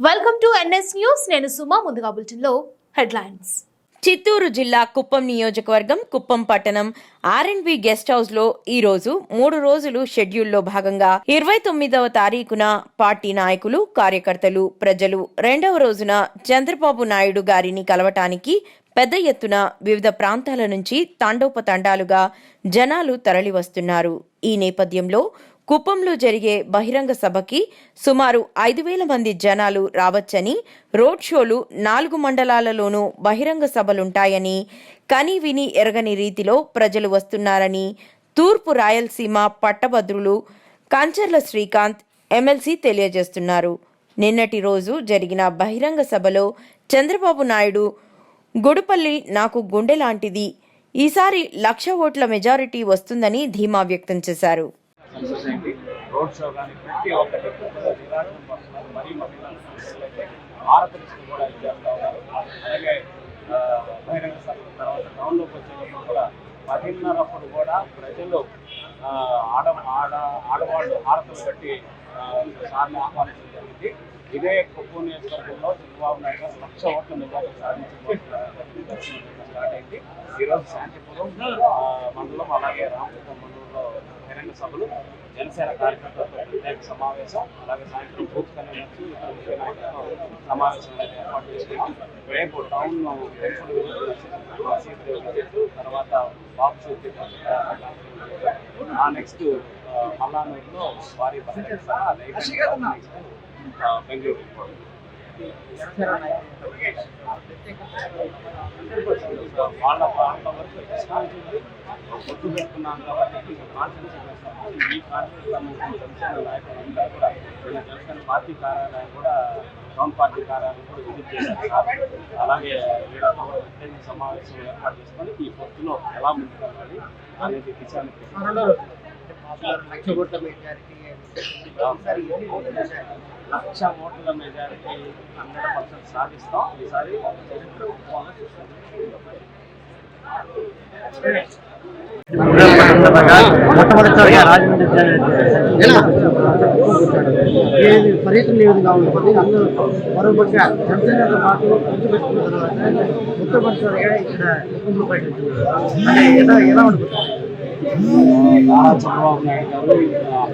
Welcome to NS news నేను సుమా ముందుగా బులెటిన్లో హెడ్లైన్స్. చిత్తూరు జిల్లా కుప్పం నియోజకవర్గం కుప్పం పట్టణం ఆర్ఎన్బి గెస్ట్ హౌస్లో ఈ రోజు మూడు రోజులు షెడ్యూల్లో భాగంగా ఇరవై తొమ్మిదవ తారీఖున పార్టీ నాయకులు కార్యకర్తలు ప్రజలు రెండవ రోజున చంద్రబాబు నాయుడు గారిని కలవటానికి పెద్ద ఎత్తున వివిధ ప్రాంతాల నుంచి తండోపతండాలుగా జనాలు తరలివస్తున్నారు. ఈ నేపథ్యంలో కుప్పంలో జరిగే బహిరంగ సభకి సుమారు ఐదు వేల మంది జనాలు రావచ్చని రోడ్ షోలు నాలుగు మండలాలలోనూ బహిరంగ సభలుంటాయని కని విని ఎరగని రీతిలో ప్రజలు వస్తున్నారని తూర్పు రాయలసీమ పట్టభద్రులు కంచర్ల శ్రీకాంత్ ఎమ్మెల్సీ తెలియజేస్తున్నారు. నిన్నటి రోజు జరిగిన బహిరంగ సభలో చంద్రబాబు నాయుడు గుడుపల్లి నాకు గుండె లాంటిది. ఈసారి లక్ష ఓట్ల మెజారిటీ వస్తుందని ధీమా వ్యక్తం చేశారు. సొసైటీ రోడ్ షో కానీ ప్రతి ఒక్కటి నిరాశం పడుతున్నారు మరీ మహిళలు అయితే భారతదేశం కూడా చేస్తూ ఉన్నారు. అలాగే బహిరంగ సభ తర్వాత టౌన్లోకి వచ్చేటప్పుడు కూడా పదిన్నరప్పుడు కూడా ప్రజలు ఆడ ఆడ ఆడవాళ్ళు హారతలు కట్టి ఆ, సార్ని ఆహ్వానించడం జరిగింది. ఇదే కుప్పం నియోజకవర్గంలో చంద్రబాబు నాయుడు గారు లక్ష ఓట్ల మెజార్టీ సాధించబోతున్నారు స్టార్ట్ అయింది. ఈరోజు శాంతిపురం మండలం అలాగే రామకృష్ణ మండలం బహిరంగ సభలు జనసేన కార్యకర్తలతో ప్రత్యేక సమావేశం అలాగే సాయంత్రం బూత్ కన్వీనర్స్ ఇతర ముఖ్య నాయకులతో సమావేశం ఏర్పాటు చేసుకున్నాం. రేపు టౌన్ టెంపుల్ విజిట్ తర్వాత బాక్స్ విజిట్ ఆ నెక్స్ట్ మల్లానూరులో వారి నెక్స్ట్ బెంగళూరు వాళ్ళ వాళ్ళ వరకు కృష్ణాంజలి గుర్తు కాబట్టి కాన్ఫిడెన్స్ ఈ కాన్ఫిడెన్స్ జనసేన నాయకులు అందరూ కూడా నిన్న జనసేన పార్టీ కార్యాలయం కూడా టౌన్ పార్టీ కార్యాలయం కూడా విజిట్ చేశారు అలాగే వీళ్ళతో కూడా సమావేశం ఏర్పాటు చేసుకొని ఈ పొత్తులో ఎలా ముందుకు వెళ్ళాలి అనేది దిశానిర్దేశం లక్ష ఓట్ల మెజారిటీ హండ్రెడ్ పర్సెంట్ సాధిస్తాం. ఈసారి చరిత్ర ఉత్సవంగా చూస్తాం మొట్టమొదటిసారిగా రాజమండ్రి ఏది పర్యటన ఏ విధంగా ఉంటుంది అందరూ మరోపక్క జనసేనతో పాటు ముందు పెట్టుకున్న తర్వాత మొట్టమొదటిసారిగా ఇక్కడ కుటుంబ పర్యటించారు అంటే ఎలా ఎలా ఉంటుంది నారా చంద్రబాబు నాయుడు గారు